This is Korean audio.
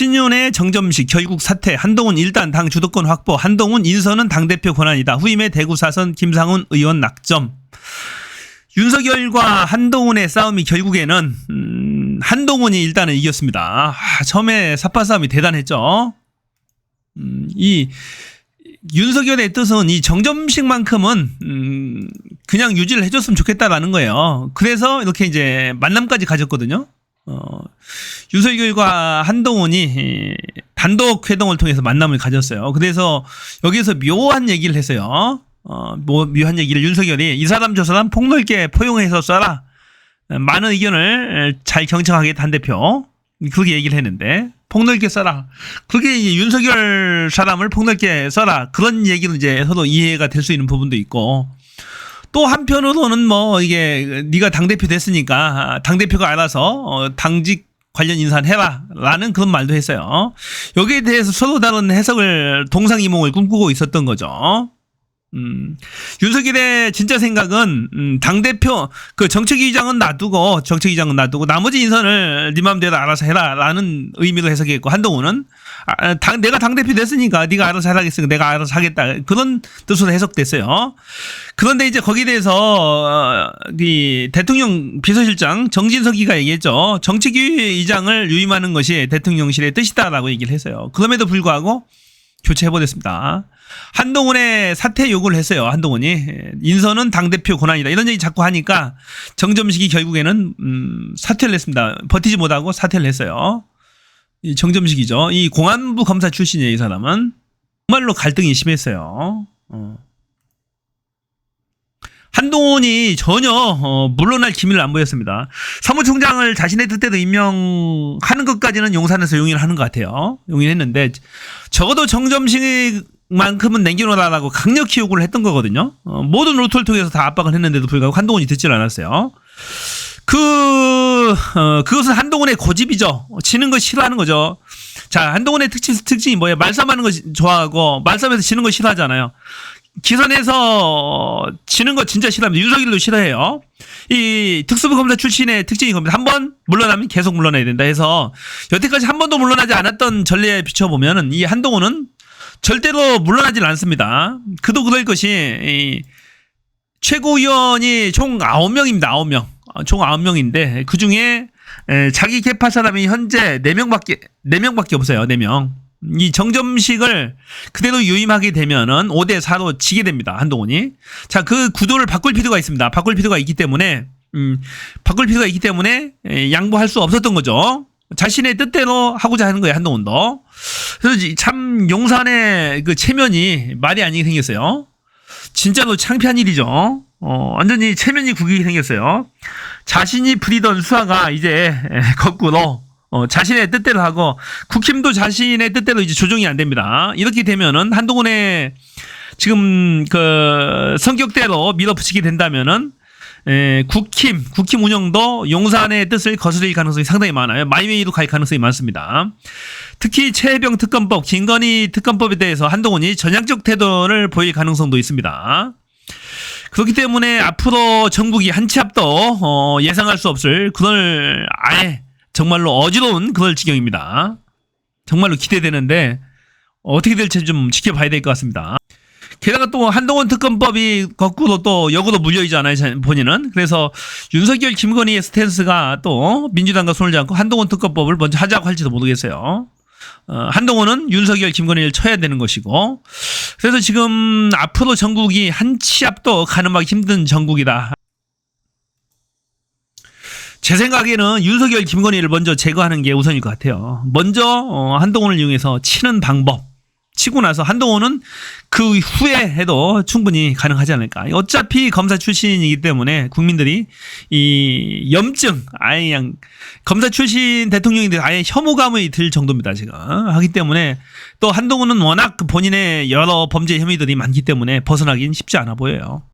신윤의 정점식 결국 사퇴 한동훈 일단 당 주도권 확보 한동훈 인선은 당대표 권한이다 후임의 대구 사선 김상훈 의원 낙점 윤석열과 한동훈의 싸움이 결국에는 음, 한동훈이 일단은 이겼습니다. 아, 처음에 사파 싸움이 대단했죠. 음, 이 윤석열의 뜻은 이 정점식만큼은 음, 그냥 유지를 해줬으면 좋겠다라는 거예요. 그래서 이렇게 이제 만남까지 가졌거든요. 어, 윤석열과 한동훈이 이, 단독 회동을 통해서 만남을 가졌어요. 그래서 여기서 묘한 얘기를 했어요. 어, 뭐 묘한 얘기를 윤석열이 이 사람 저 사람 폭넓게 포용해서 쏴라. 많은 의견을 잘 경청하게 단 대표 그렇게 얘기를 했는데 폭넓게 써라. 그게 이제 윤석열 사람을 폭넓게 써라. 그런 얘기는 이제 서로 이해가 될 수 있는 부분도 있고 또 한편으로는 뭐 이게 네가 당 대표 됐으니까 당 대표가 알아서 어, 당직 관련 인사를 해라라는 그런 말도 했어요. 여기에 대해서 서로 다른 해석을 동상이몽을 꿈꾸고 있었던 거죠. 음, 윤석열의 진짜 생각은 음, 당 대표 그 정책위장은 놔두고 정책위장은 놔두고 나머지 인선을 네 맘대로 알아서 해라라는 의미로 해석했고 한동훈은 아, 당 내가 당 대표 됐으니까 네가 알아서 하라겠으니까 내가 알아서 하겠다 그런 뜻으로 해석됐어요. 그런데 이제 거기에 대해서 어, 이 대통령 비서실장 정진석이가 얘기했죠. 정책위의장을 유임하는 것이 대통령실의 뜻이다라고 얘기를 했어요. 그럼에도 불구하고 교체해버렸습니다. 한동훈의 사퇴 요구를 했어요. 한동훈이 인선은 당 대표 권한이다 이런 얘기 자꾸 하니까 정점식이 결국에는 음, 사퇴를 했습니다. 버티지 못하고 사퇴를 했어요. 이 정점식이죠. 이 공안부 검사 출신이에요. 이 사람은 정말로 갈등이 심했어요. 어. 한동훈이 전혀 어, 물러날 기미를 안 보였습니다. 사무총장을 자신의 뜻대로 임명하는 것까지는 용산에서 용인을 하는 것 같아요. 용인했는데 적어도 정점식만큼은 남겨놓으라고 강력히 요구를 했던 거거든요. 어, 모든 루트를 통해서 다 압박을 했는데도 불구하고 한동훈이 듣질 않았어요. 그 어, 그것은 한동훈의 고집이죠. 지는 거 싫어하는 거죠. 자, 한동훈의 특징 특징이 뭐예요? 말싸움하는 거 좋아하고 말싸움에서 지는 거 싫어하잖아요. 기선에서 지는 거 진짜 싫어합니다. 윤석열도 싫어해요. 이 특수부 검사 출신의 특징이 겁니다. 한 번 물러나면 계속 물러나야 된다 해서 여태까지 한 번도 물러나지 않았던 전례에 비춰보면은 이 한동훈은 절대로 물러나질 않습니다. 그도 그럴 것이 이 최고위원이 총 9명입니다. 9명. 어, 총 9명인데 그 중에 자기 개파 사람이 현재 4명밖에 4명밖에 없어요. 4명. 이 정점식을 그대로 유임하게 되면은 5대 4로 지게 됩니다. 한동훈이. 자, 그 구도를 바꿀 필요가 있습니다. 바꿀 필요가 있기 때문에 음, 바꿀 필요가 있기 때문에 에, 양보할 수 없었던 거죠. 자신의 뜻대로 하고자 하는 거예요, 한동훈도. 그래서 참 용산의 그 체면이 말이 아니게 생겼어요. 진짜로 창피한 일이죠. 어, 완전히 체면이 구기게 생겼어요. 자신이 부리던 수하가 이제 거꾸로 어, 자신의 뜻대로 하고 국힘도 자신의 뜻대로 이제 조정이 안 됩니다. 이렇게 되면은 한동훈의 지금 그 성격대로 밀어붙이게 된다면은 에, 국힘 국힘 운영도 용산의 뜻을 거스릴 가능성이 상당히 많아요. 마이웨이로 갈 가능성이 많습니다. 특히 최혜병 특검법, 김건희 특검법에 대해서 한동훈이 전향적 태도를 보일 가능성도 있습니다. 그렇기 때문에 앞으로 정국이 한치 앞도 어, 예상할 수 없을 그걸 아예 정말로 어지러운 그럴 지경입니다. 정말로 기대되는데 어떻게 될지 좀 지켜봐야 될 것 같습니다. 게다가 또 한동훈 특검법이 거꾸로 또 역으로 물려있잖아요, 본인은. 그래서 윤석열, 김건희의 스탠스가 또 민주당과 손을 잡고 한동훈 특검법을 먼저 하자고 할지도 모르겠어요. 어, 한동훈은 윤석열, 김건희를 쳐야 되는 것이고. 그래서 지금 앞으로 전국이 한 치 앞도 가늠하기 힘든 전국이다. 제 생각에는 윤석열, 김건희를 먼저 제거하는 게 우선일 것 같아요. 먼저 어, 한동훈을 이용해서 치는 방법. 치고 나서 한동훈은 그 후에 해도 충분히 가능하지 않을까. 어차피 검사 출신이기 때문에 국민들이 이 염증, 아예 그냥 검사 출신 대통령인데 아예 혐오감이 들 정도입니다, 지금. 하기 때문에 또 한동훈은 워낙 본인의 여러 범죄 혐의들이 많기 때문에 벗어나긴 쉽지 않아 보여요.